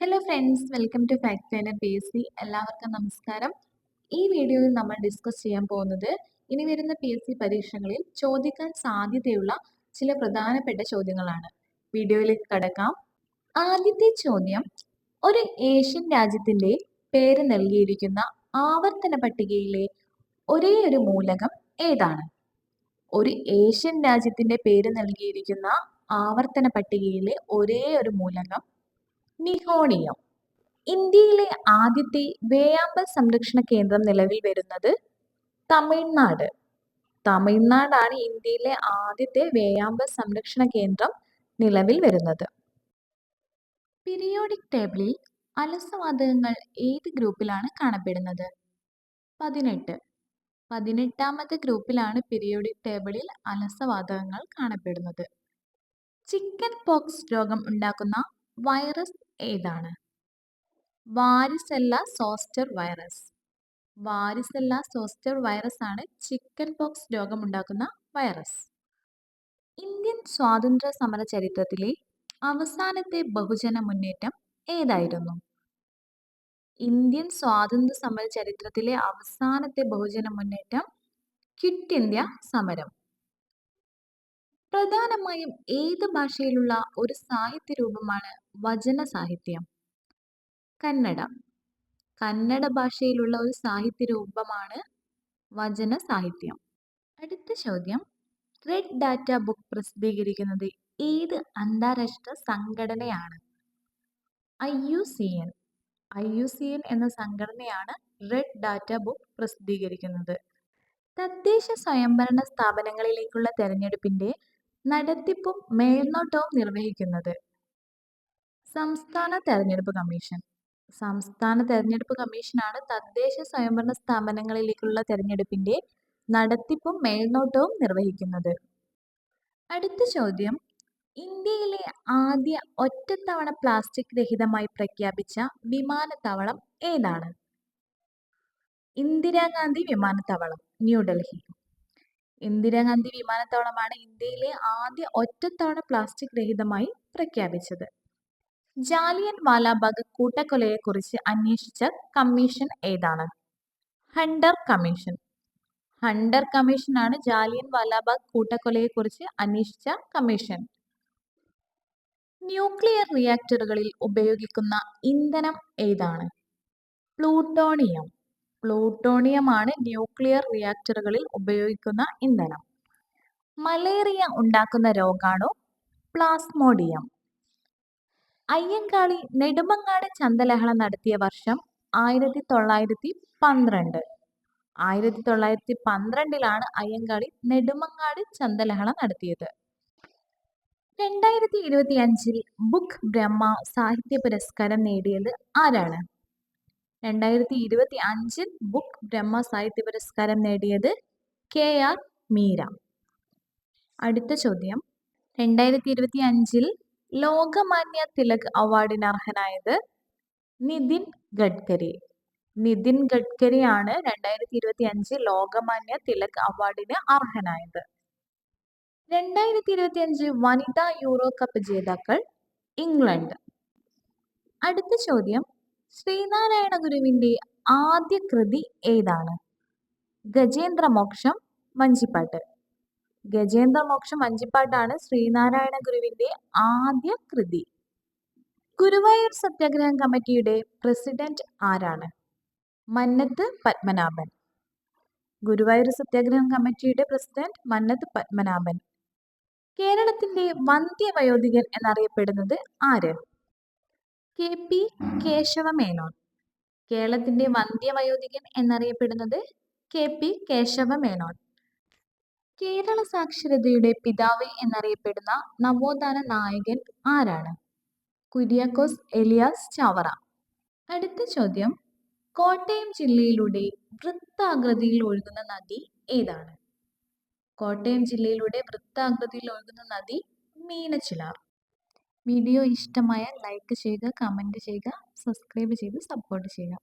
Hello friends welcome to fact finer P S C എല്ലാവർക്കും നമസ്കാരം. ഈ വീഡിയോയിൽ നമ്മൾ ഡിസ്കസ് ചെയ്യാൻ പോകുന്നത് ഇനി വരുന്ന പി എസ് സി പരീക്ഷകളിൽ ചോദിക്കാൻ സാധ്യതയുള്ള ചില പ്രധാനപ്പെട്ട ചോദ്യങ്ങളാണ്. വീഡിയോയിലേക്ക് കടക്കാം. ആദ്യത്തെ ചോദ്യം ഒരു ഏഷ്യൻ രാജ്യത്തിന്റെ പേര് നൽകിയിരിക്കുന്ന ആവർത്തന പട്ടികയിലെ ഒരേ ഒരു മൂലകം ഏതാണ്? ഒരു ഏഷ്യൻ രാജ്യത്തിന്റെ പേര് നൽകിയിരിക്കുന്ന ആവർത്തന പട്ടികയിലെ ഒരേ ഒരു മൂലകം നിഹോണിയം ഇന്ത്യയിലെ ആദ്യത്തെ വേയാമ്പൽ സംരക്ഷണ കേന്ദ്രം നിലവിൽ വരുന്നത് തമിഴ്നാട്. തമിഴ്നാടാണ് ഇന്ത്യയിലെ ആദ്യത്തെ വേയാമ്പൽ സംരക്ഷണ കേന്ദ്രം നിലവിൽ വരുന്നത്. പിരിയോഡിക് ടേബിളിൽ അലസവാതകങ്ങൾ ഏത് ഗ്രൂപ്പിലാണ് കാണപ്പെടുന്നത്? പതിനെട്ട്. പതിനെട്ടാമത്തെ ഗ്രൂപ്പിലാണ് പിരിയോഡിക് ടേബിളിൽ അലസവാതകങ്ങൾ കാണപ്പെടുന്നത്. ചിക്കൻ പോക്സ് രോഗം ഉണ്ടാക്കുന്ന വൈറസ് ഏതാണ്? Varicella zoster virus. Varicella zoster virus ആണ് ചിക്കൻ പോക്സ് രോഗമുണ്ടാക്കുന്ന വൈറസ്. ഇന്ത്യൻ സ്വാതന്ത്ര്യ സമര ചരിത്രത്തിലെ അവസാനത്തെ ബഹുജന മുന്നേറ്റം ഏതായിരുന്നു? ഇന്ത്യൻ സ്വാതന്ത്ര്യ സമര ചരിത്രത്തിലെ അവസാനത്തെ ബഹുജന മുന്നേറ്റം ക്വിറ്റ് ഇന്ത്യ സമരം. പ്രധാനമായും ഏത് ഭാഷയിലുള്ള ഒരു സാഹിത്യ രൂപമാണ് വചന സാഹിത്യം കന്നഡ. കന്നഡ ഭാഷയിലുള്ള ഒരു സാഹിത്യ രൂപമാണ് വചന സാഹിത്യം അടുത്ത ചോദ്യം. റെഡ് ഡാറ്റ ബുക്ക് പ്രസിദ്ധീകരിക്കുന്നത് ഏത് അന്താരാഷ്ട്ര സംഘടനയാണ്? I U C N. I U C N എന്ന സംഘടനയാണ് റെഡ് ഡാറ്റ ബുക്ക് പ്രസിദ്ധീകരിക്കുന്നത്. തദ്ദേശ സ്വയംഭരണ സ്ഥാപനങ്ങളിലേക്കുള്ള തെരഞ്ഞെടുപ്പിന്റെ നടത്തിപ്പും മേൽനോട്ടവും നിർവഹിക്കുന്നത്. സംസ്ഥാന തെരഞ്ഞെടുപ്പ് കമ്മീഷൻ. സംസ്ഥാന തെരഞ്ഞെടുപ്പ് കമ്മീഷനാണ് തദ്ദേശ സ്വയംഭരണ സ്ഥാപനങ്ങളിലേക്കുള്ള തെരഞ്ഞെടുപ്പിന്റെ നടത്തിപ്പും മേൽനോട്ടവും നിർവഹിക്കുന്നത്. അടുത്ത ചോദ്യം. ഇന്ത്യയിലെ ആദ്യ ഒറ്റത്തവണ പ്ലാസ്റ്റിക് രഹിതമായി പ്രഖ്യാപിച്ച വിമാനത്താവളം ഏതാണ്? ഇന്ദിരാഗാന്ധി വിമാനത്താവളം ന്യൂഡൽഹി ഇന്ദിരാഗാന്ധി വിമാനത്താവളമാണ് ഇന്ത്യയിലെ ആദ്യ ഒറ്റത്തവണ പ്ലാസ്റ്റിക് രഹിതമായി പ്രഖ്യാപിച്ചത്. ജാലിയൻ വാലാബാഗ് കൂട്ടക്കൊലയെക്കുറിച്ച് അന്വേഷിച്ച കമ്മീഷൻ ഏതാണ്? Hunter commission. ഹണ്ടർ കമ്മീഷനാണ് ജാലിയൻ വാലാബാഗ് കൂട്ടക്കൊലയെക്കുറിച്ച് അന്വേഷിച്ച കമ്മീഷൻ. ന്യൂക്ലിയർ റിയാക്ടറുകളിൽ ഉപയോഗിക്കുന്ന ഇന്ധനം ഏതാണ്? പ്ലൂട്ടോണിയം. പ്ലൂട്ടോണിയമാണ് ന്യൂക്ലിയർ റിയാക്ടറുകളിൽ ഉപയോഗിക്കുന്ന ഇന്ധനം. മലേറിയ ഉണ്ടാക്കുന്ന രോഗാണോ? പ്ലാസ്മോഡിയം. അയ്യങ്കാളി നെടുമങ്ങാട് ചന്തലഹള നടത്തിയ വർഷം ആയിരത്തി തൊള്ളായിരത്തി പന്ത്രണ്ട് ആയിരത്തി തൊള്ളായിരത്തി പന്ത്രണ്ടിലാണ് അയ്യങ്കാളി നെടുമങ്ങാട് ചന്തലഹള നടത്തിയത്. രണ്ടായിരത്തി ഇരുപത്തി അഞ്ചിൽ ബുക്ക് ബ്രഹ്മ സാഹിത്യ പുരസ്കാരം നേടിയത് ആരാണ്? രണ്ടായിരത്തി ഇരുപത്തി അഞ്ചിൽ ബുക്ക് ബ്രഹ്മ സാഹിത്യ പുരസ്കാരം നേടിയത് കെ ആർ മീര. അടുത്ത ചോദ്യം. രണ്ടായിരത്തി ഇരുപത്തി അഞ്ചിൽ ലോകമാന്യ തിലക് അവാർഡിന് അർഹനായത് നിതിൻ ഗഡ്കരി. നിതിൻ ഗഡ്കരിയാണ് രണ്ടായിരത്തി ഇരുപത്തി അഞ്ച് ലോകമാന്യ തിലക് അവാർഡിന് അർഹനായത്. രണ്ടായിരത്തി ഇരുപത്തി അഞ്ച് വനിതാ യൂറോ കപ്പ് ജേതാക്കൾ ഇംഗ്ലണ്ട്. അടുത്ത ചോദ്യം. ശ്രീനാരായണ ഗുരുവിന്റെ ആദ്യ കൃതി ഏതാണ്? ഗജേന്ദ്രമോക്ഷം വഞ്ചിപ്പാട്ട് ഗജേന്ദ്രമോക്ഷം വഞ്ചിപ്പാട്ടാണ് ശ്രീനാരായണ ഗുരുവിന്റെ ആദ്യ കൃതി ഗുരുവായൂർ സത്യാഗ്രഹം കമ്മിറ്റിയുടെ പ്രസിഡന്റ് ആരാണ്? മന്നത്ത് പത്മനാഭൻ. ഗുരുവായൂർ സത്യാഗ്രഹം കമ്മിറ്റിയുടെ പ്രസിഡന്റ് മന്നത്ത് പത്മനാഭൻ. കേരളത്തിന്റെ വന്ധ്യവയോധികൻ എന്നറിയപ്പെടുന്നത് ആര്? കെ. പി. കേശവമേനോൻ. കേരളത്തിന്റെ വന്ധ്യവയോധികൻ എന്നറിയപ്പെടുന്നത് കെ. പി. കേശവമേനോൻ. കേരള സാക്ഷരതയുടെ പിതാവ് എന്നറിയപ്പെടുന്ന നവോത്ഥാന നായകൻ ആരാണ്? കുര്യാക്കോസ് എലിയാസ് ചാവറ. അടുത്ത ചോദ്യം. കോട്ടയം ജില്ലയിലൂടെ വൃത്താകൃതിയിൽ ഒഴുകുന്ന നദി ഏതാണ്? കോട്ടയം ജില്ലയിലൂടെ വൃത്താകൃതിയിൽ ഒഴുകുന്ന നദി മീനച്ചിലാർ. വീഡിയോ ഇഷ്ടമായാൽ ലൈക്ക് ചെയ്യുക കമന്റ് ചെയ്യുക സബ്സ്ക്രൈബ് ചെയ്ത് സപ്പോർട്ട് ചെയ്യുക.